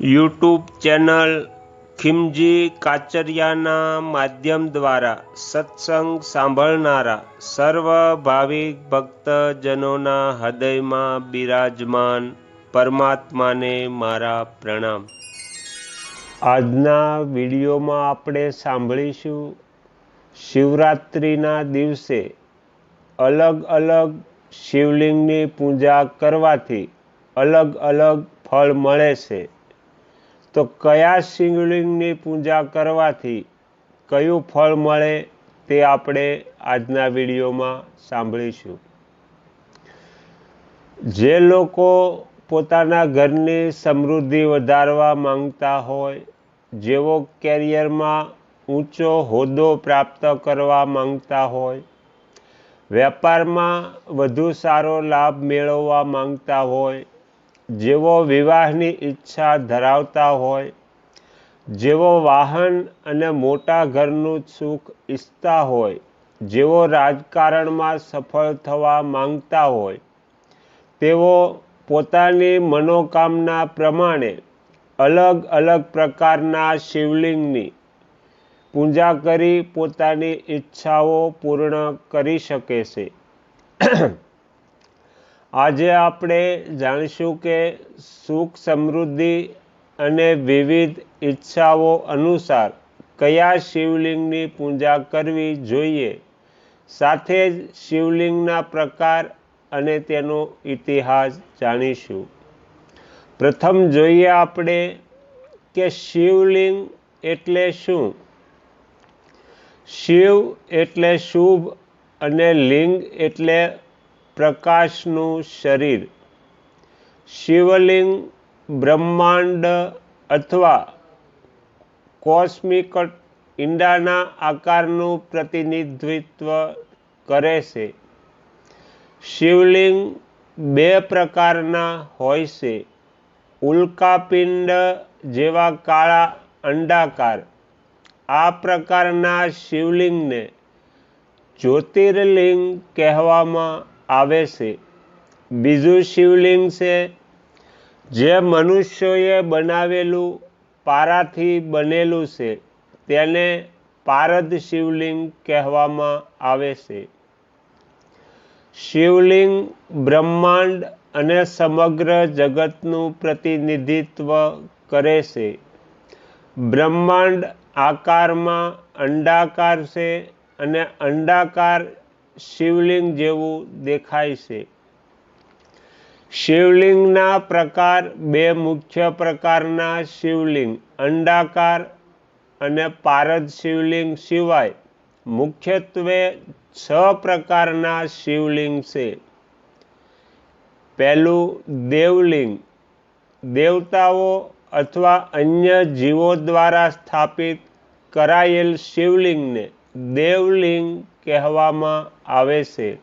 YouTube channel ખિમજી કાચરિયાના માધ્યમ દ્વારા સત્સંગ સાંભળનારા સર્વ ભાવિક ભક્તજનોના હૃદયમાં બિરાજમાન પરમાત્માને મારા પ્રણામ. આજના વિડીયોમાં આપણે સાંભળીશું શિવરાત્રિના દિવસે અલગ અલગ શિવલિંગની પૂજા કરવાથી અલગ અલગ ફળ મળે છે. તો કયા શિવલિંગની પૂજા કરવાથી કયું ફળ મળે તે આપણે આજના વિડીયોમાં સાંભળીશું. જે લોકો પોતાના ઘરની સમૃદ્ધિ વધારવા માંગતા હોય જેવો કેરિયરમાં ઊંચો હોદ્દો પ્રાપ્ત કરવા માંગતા હોય, વેપારમાં વધુ સારો લાભ મેળવવા માંગતા હોય જેવો વિવાહની ઈચ્છા ધરાવતા હોય, જેવો વાહન અને મોટા ઘરનું સુખ ઈચ્છતા હોય, જેવો રાજકારણમાં સફળ થવા માંગતા હોય તેઓ પોતાની મનોકામના પ્રમાણે અલગ અલગ પ્રકારના શિવલિંગની પૂજા કરી પોતાની ઈચ્છાઓ પૂર્ણ કરી શકે છે. આજે આપણે જાણીશું કે સુખ, સમૃદ્ધિ અને વિવિધ ઈચ્છાઓ અનુસાર કયા શિવલિંગની પૂજા કરવી જોઈએ, સાથે જ શિવલિંગના પ્રકાર અને તેનો ઇતિહાસ જાણીશું. પ્રથમ જોઈએ આપણે કે શિવલિંગ એટલે શું? શિવ એટલે શુભ અને લિંગ એટલે પ્રકાશનું શરીર. શિવલિંગ, બ્રહ્માંડ અથવા કોસ્મિક ઈંડાના આકારનું પ્રતિનિધિત્વ કરે છે. શિવલિંગ બે પ્રકારના હોય છે. ઉલ્કાપિંડ જેવા કાળા અંડાકાર. આ પ્રકારના શિવલિંગને જ્યોતિર્લિંગ કહેવામાં આવે છે. બીજું શિવલિંગ છે. જે મનુષ્યોએ બનાવેલું, પારાથી બનેલું છે, તેને પારદ શિવલિંગ કહેવામાં આવે છે. શિવલિંગ બ્રહ્માંડ અને સમગ્ર જગતનું પ્રતિનિધિત્વ કરે છે. બ્રહ્માંડ આકારમાં અંડાકાર છે અને અંડાકાર શિવલિંગ જેવું દેખાય છે. શિવલિંગના પ્રકાર બે મુખ્ય પ્રકારના શિવલિંગ, અંડાકાર અને પારદ શિવલિંગ સિવાય મુખ્યત્વે છ પ્રકારના શિવલિંગ છે. પહેલું દેવલિંગ, દેવતાઓ અથવા અન્ય જીવો દ્વારા સ્થાપિત કરાયેલ શિવલિંગને દેવલિંગ કહેવામાં આવે છે.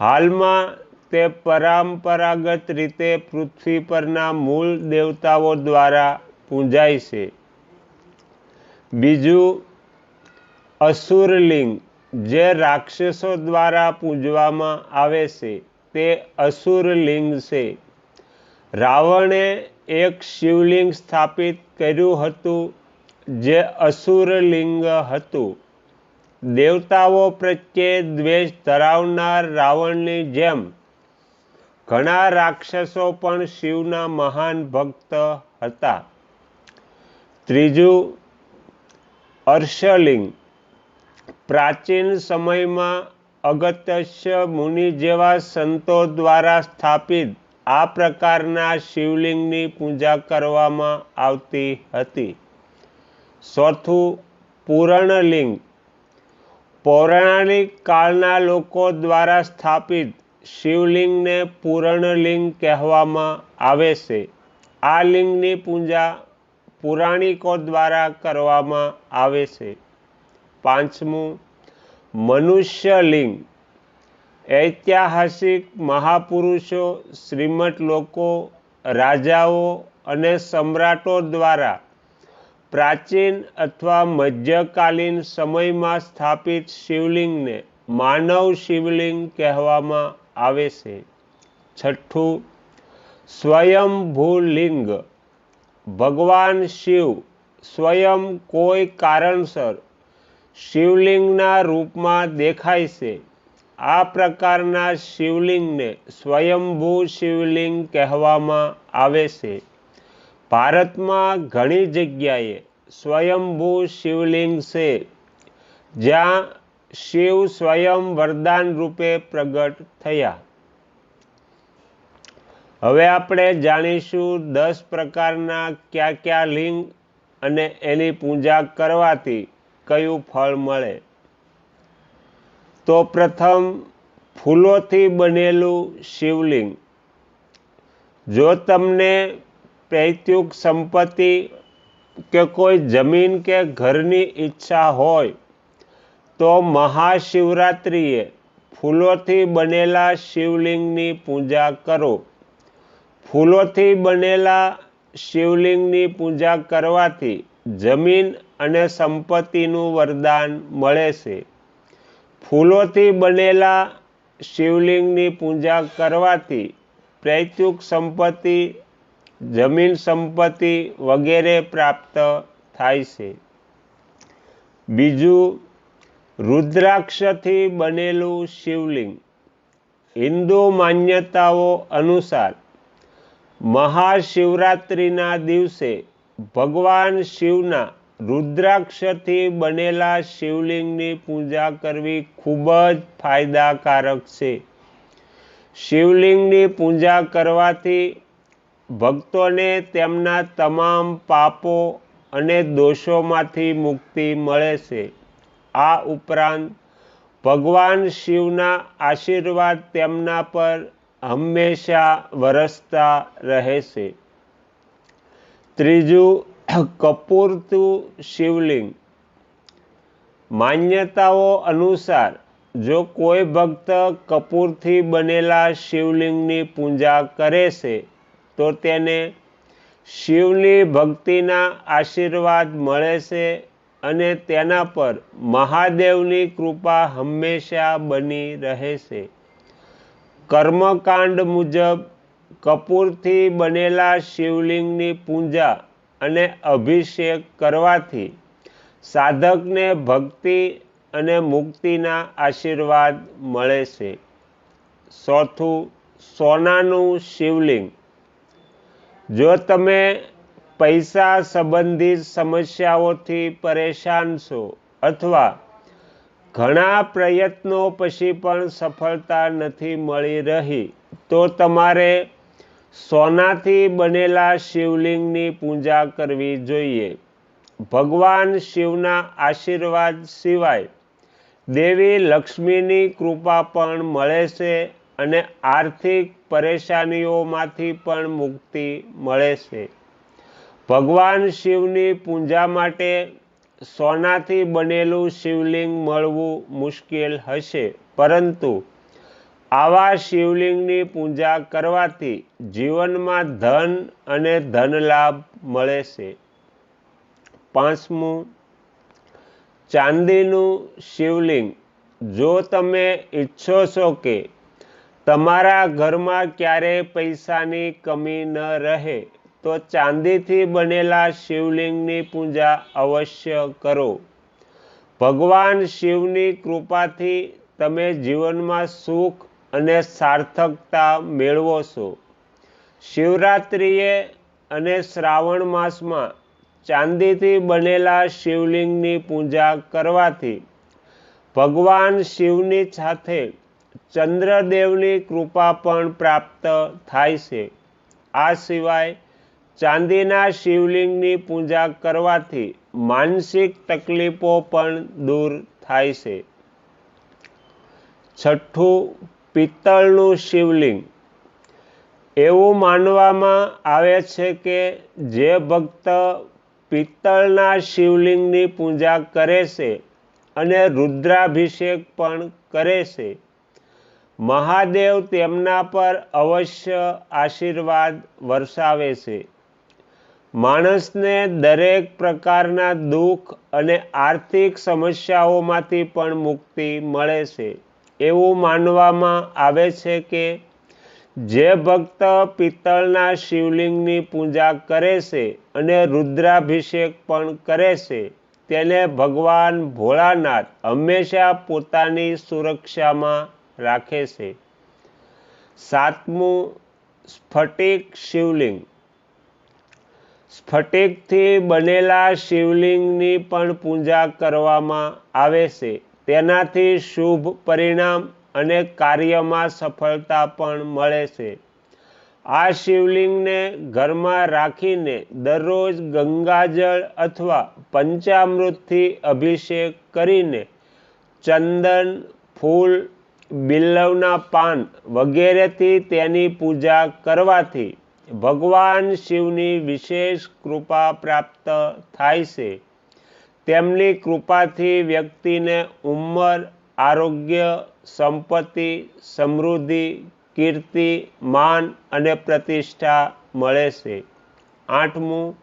હાલમાં તે પરંપરાગત રીતે પૃથ્વી પરના મૂળ દેવતાઓ દ્વારા પૂજાય છે. બીજું, અસુરલિંગ જે રાક્ષસો દ્વારા પૂજવામાં આવે છે તે અસુરલિંગ છે. રાવણે એક શિવલિંગ સ્થાપિત કર્યું હતું જે અસુરલિંગ હતું. દેવતાઓ પ્રત્યે દ્વેષ ધરાવનાર રાવણની જેમ, ઘણા રાક્ષસો પણ શિવના મહાન ભક્ત હતા. ત્રીજું અર્શલિંગ પ્રાચીન સમયમાં અગત્યસ્ય મુનિ જેવા સંતો દ્વારા સ્થાપિત આ પ્રકારના શિવલિંગની પૂજા કરવામાં આવતી હતી. ચોથું, પૂર્ણલિંગ. પૌરાણિક કાળના લોકો દ્વારા સ્થાપિત શિવલિંગને પૂરણલિંગ કહેવામાં આવે છે. આ લિંગની પૂજા પુરાણિકો દ્વારા કરવામાં આવે છે. પાંચમું, મનુષ્યલિંગ. ઐતિહાસિક મહાપુરુષો શ્રીમદ લોકો, રાજાઓ અને સમ્રાટો દ્વારા પ્રાચીન અથવા મધ્યકાલીન સમયમાં સ્થાપિત શિવલિંગને માનવ શિવલિંગ કહેવામાં આવે છે. છઠ્ઠું, સ્વયંભૂલિંગ. ભગવાન શિવ સ્વયં કોઈ કારણસર શિવલિંગના રૂપમાં દેખાય છે. આ પ્રકારના શિવલિંગને સ્વયંભૂ શિવલિંગ કહેવામાં આવે છે. ભારતમાં ઘણી જગ્યાએ સ્વયંભૂ શિવલિંગ છે, જ્યાં શિવ સ્વયં વરદાન રૂપે પ્રગટ થયા. હવે આપણે જાણીશું દસ પ્રકારના કયા કયા લિંગ અને એની પૂજા કરવાથી કયું ફળ મળે. તો પ્રથમ ફૂલોથી બનેલું શિવલિંગ. જો તમને પૈતૃક સંપત્તિ કે કોઈ જમીન કે ઘરની ઈચ્છા હોય, તો મહાશિવરાત્રિએ ફૂલોથી બનેલા શિવલિંગની પૂજા કરો. ફૂલોથી બનેલા શિવલિંગની પૂજા કરવાથી જમીન અને સંપત્તિનું વરદાન મળે છે. ફૂલોથી બનેલા શિવલિંગની પૂજા કરવાથી પૈતૃક સંપત્તિ જમીન સંપત્તિ વગેરે પ્રાપ્ત થાય છે. બીજું, રુદ્રાક્ષથી બનેલું શિવલિંગ. હિન્દુ માન્યતાઓ અનુસાર, મહાશિવરાત્રિના દિવસે ભગવાન શિવના રુદ્રાક્ષથી બનેલા શિવલિંગની પૂજા કરવી ખૂબ જ ફાયદાકારક છે. શિવલિંગની પૂજા કરવાથી ભક્તોને તેમના તમામ પાપો અને દોષોમાંથી મુક્તિ મળે છે. આ ઉપરાંત ભગવાન શિવના આશીર્વાદ તેમના પર હંમેશા વરસતા રહે છે. ત્રીજું, કપૂરતું શિવલિંગ. માન્યતાઓ અનુસાર, જો કોઈ ભક્ત કપૂરથી બનેલા શિવલિંગની પૂજા કરે છે તો તેને શિવની ભક્તિના આશીર્વાદ મળે છે અને તેના પર મહાદેવની કૃપા હંમેશા બની રહે છે. કર્મકાંડ મુજબ કપૂરથી બનેલા શિવલિંગની પૂજા અને અભિષેક કરવાથી સાધકને ભક્તિ અને મુક્તિના આશીર્વાદ મળે છે. ચોથું, સોનાનું શિવલિંગ. જો તમે પૈસા સંબંધિત સમસ્યાઓથી પરેશાન છો અથવા ઘણા પ્રયત્નો પછી પણ સફળતા નથી મળી રહી, તો તમારે સોનાથી બનેલા શિવલિંગની પૂજા કરવી જોઈએ. ભગવાન શિવના આશીર્વાદ સિવાય દેવી લક્ષ્મીની કૃપા પણ મળે છે અને આર્થિક પરેશાનીઓમાંથી પણ મુક્તિ મળે છે. ભગવાન શિવની પૂજા માટે સોનાથી બનેલું શિવલિંગ મળવું મુશ્કેલ હશે, પરંતુ આવા શિવલિંગની પૂજા કરવાથી જીવનમાં ધન અને ધન લાભ મળે છે. પાંચમું, ચાંદીનું શિવલિંગ. જો તમે ઈચ્છો છો કે તમારા ઘરમાં ક્યારેય પૈસાની કમી ન રહે, તો ચાંદીથી બનેલા શિવલિંગની પૂજા અવશ્ય કરો. ભગવાન શિવની કૃપાથી તમે જીવનમાં સુખ અને સાર્થકતા મેળવો છો. શિવરાત્રિએ અને શ્રાવણ માસમાં ચાંદીથી બનેલા શિવલિંગની પૂજા કરવાથી ભગવાન શિવની સાથે ચંદ્રદેવની કૃપા પણ પ્રાપ્ત થાય છે. આ સિવાય ચાંદીના શિવલિંગની પૂજા કરવાથી માનસિક તકલીફો પણ દૂર થાય છે. છઠ્ઠું, પિત્તળનું શિવલિંગ. એવું માનવામાં આવે છે કે જે ભક્ત પિત્તળના શિવલિંગની પૂજા કરે છે અને રુદ્રાભિષેક પણ કરે છે. મહાદેવ તેમના પર અવશ્ય આશીર્વાદ વરસાવે છે. માણસને દરેક પ્રકારના દુઃખ અને આર્થિક સમસ્યાઓમાંથી પણ મુક્તિ મળે છે. એવું માનવામાં આવે છે કે જે ભક્ત પિત્તળના શિવલિંગની પૂજા કરે છે અને રુદ્રાભિષેક પણ કરે છે, તેને ભગવાન ભોળાનાથ હંમેશા પોતાની સુરક્ષામાં રાખે છે. સાતમું, સ્ફટિક શિવલિંગ. સ્ફટિકથી બનેલા શિવલિંગની પણ પૂજા કરવામાં આવે છે. તેનાથી શુભ પરિણામ અને કાર્યમાં સફળતા પણ મળે છે. આ શિવલિંગને ઘરમાં રાખીને દરરોજ ગંગાજળ અથવા પંચામૃતથી અભિષેક કરીને ચંદન, ફૂલ બિલ્લવના પાન વગેરેથી તેની પૂજા કરવાથી ભગવાન શિવની વિશેષ કૃપા પ્રાપ્ત થાય છે. તેમની કૃપાથી વ્યક્તિને ઉંમર, આરોગ્ય, સંપત્તિ, સમૃદ્ધિ, કીર્તિ, માન અને પ્રતિષ્ઠા મળે છે. આઠમું,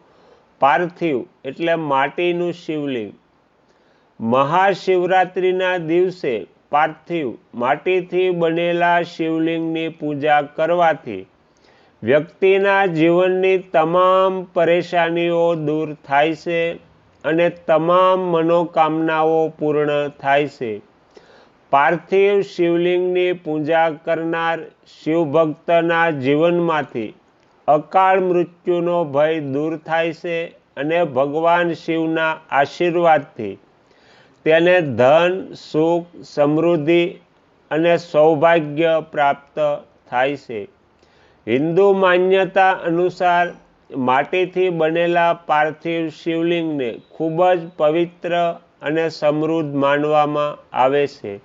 પાર્થિવ એટલે માટીનું શિવલિંગ. મહાશિવરાત્રિના દિવસે પાર્થિવ માટીથી બનેલા શિવલિંગની પૂજા કરવાથી વ્યક્તિના જીવનની તમામ પરેશાનીઓ દૂર થાય છે અને તમામ મનોકામનાઓ પૂર્ણ થાય છે. પાર્થિવ શિવલિંગની પૂજા કરનાર શિવભક્તના જીવનમાંથી અકાળ મૃત્યુનો ભય દૂર થાય છે અને ભગવાન શિવના આશીર્વાદથી તેને ધન, સુખ, સમૃદ્ધિ અને સૌભાગ્ય પ્રાપ્ત થાય છે. હિન્દુ માન્યતા અનુસાર માટીથી બનેલા પાર્થિવ શિવલિંગને ખૂબ જ પવિત્ર અને સમૃદ્ધ માનવામાં આવે છે.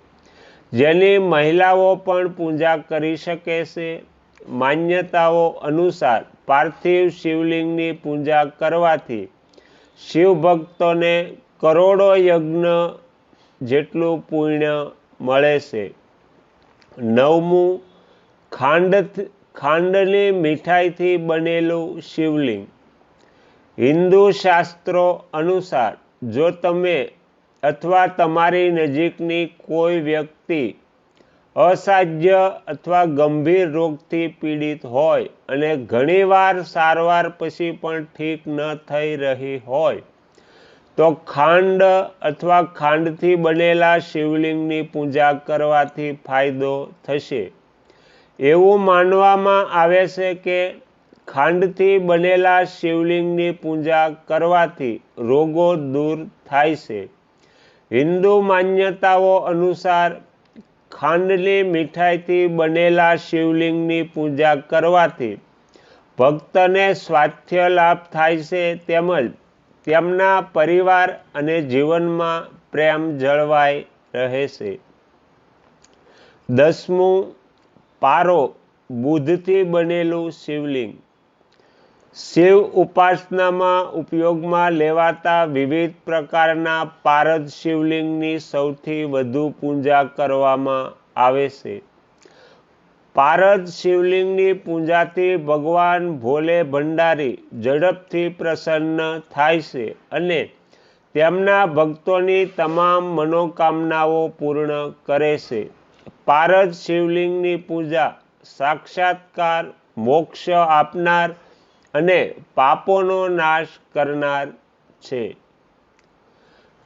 જેની મહિલાઓ પણ પૂજા કરી શકે છે. માન્યતાઓ અનુસાર પાર્થિવ શિવલિંગની પૂજા કરવાથી શિવભક્તોને કરોડો યજ્ઞ જેટલું પુણ્ય મળે છે. નવમું, ખાંડ ખાંડની મીઠાઈથી બનેલું શિવલિંગ. હિન્દુ શાસ્ત્રો અનુસાર જો તમે અથવા તમારી નજીકની કોઈ વ્યક્તિ અસાધ્ય અથવા ગંભીર રોગથી પીડિત હોય અને ઘણીવાર સારવાર પછી પણ ઠીક ન થઈ રહી હોય તો ખાંડ અથવા ખાંડથી બનેલા શિવલિંગની પૂજા કરવાથી ફાયદો થશે. એવું માનવામાં આવે છે કે ખાંડથી બનેલા શિવલિંગની પૂજા કરવાથી રોગો દૂર થાય છે. હિન્દુ માન્યતાઓ અનુસાર ખાંડની મીઠાઈથી બનેલા શિવલિંગની પૂજા કરવાથી ભક્તને સ્વાસ્થ્ય લાભ થાય છે તેમજ તેમના પરિવાર અને જીવનમાં પ્રેમ જળવાઈ રહેશે. દસમું, પારો બુદ્ધથી બનેલું શિવલિંગ. શિવ ઉપાસનામાં ઉપયોગમાં લેવાતા વિવિધ પ્રકારના પારદ શિવલિંગની સૌથી વધુ પૂજા કરવામાં આવે છે. પારદ શિવલિંગની પૂજાથી ભગવાન ભોલે ભંડારી ઝડપથી પ્રસન્ન થાય છે અને તેમના ભક્તોની તમામ મનોકામનાઓ પૂર્ણ કરે છે. પારદ શિવલિંગની પૂજા સાક્ષાત્કાર, મોક્ષ આપનાર અને પાપોનો નાશ કરનાર છે.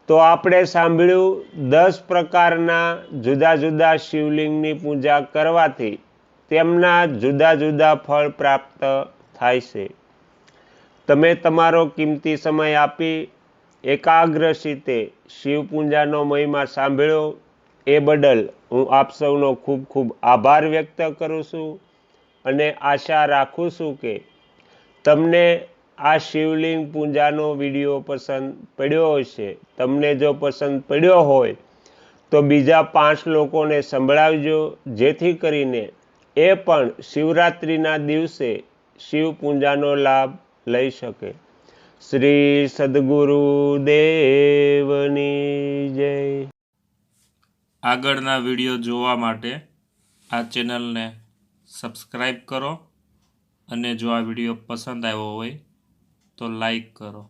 તો આપણે સાંભળ્યું દસ પ્રકારના જુદા જુદા શિવલિંગની પૂજા કરવાથી તેમના જુદા જુદા ફળ પ્રાપ્ત થાય છે. તમે તમારો કિંમતી સમય આપી એકાગ્રશીતે શિવ પૂજાનો મહિમા સાંભળ્યો, એ બદલ હું આપ સૌનો ખૂબ ખૂબ આભાર વ્યક્ત કરું છું અને આશા રાખું છું કે તમને આ શિવલિંગ પૂજાનો વીડિયો પસંદ પડ્યો હશે. તમને જો પસંદ પડ્યો હોય તો બીજા પાંચ લોકોને સંભળાવજો, જેથી કરીને એ પણ શિવરાત્રિના દિવસે શિવ પૂજાનો લાભ લઈ શકે. શ્રી સદગુરુ દેવની જય. આગળના વીડિયો જોવા માટે આ ચેનલને સબસ્ક્રાઈબ કરો અને જો આ વીડિયો પસંદ આવ્યો હોય તો લાઈક કરો.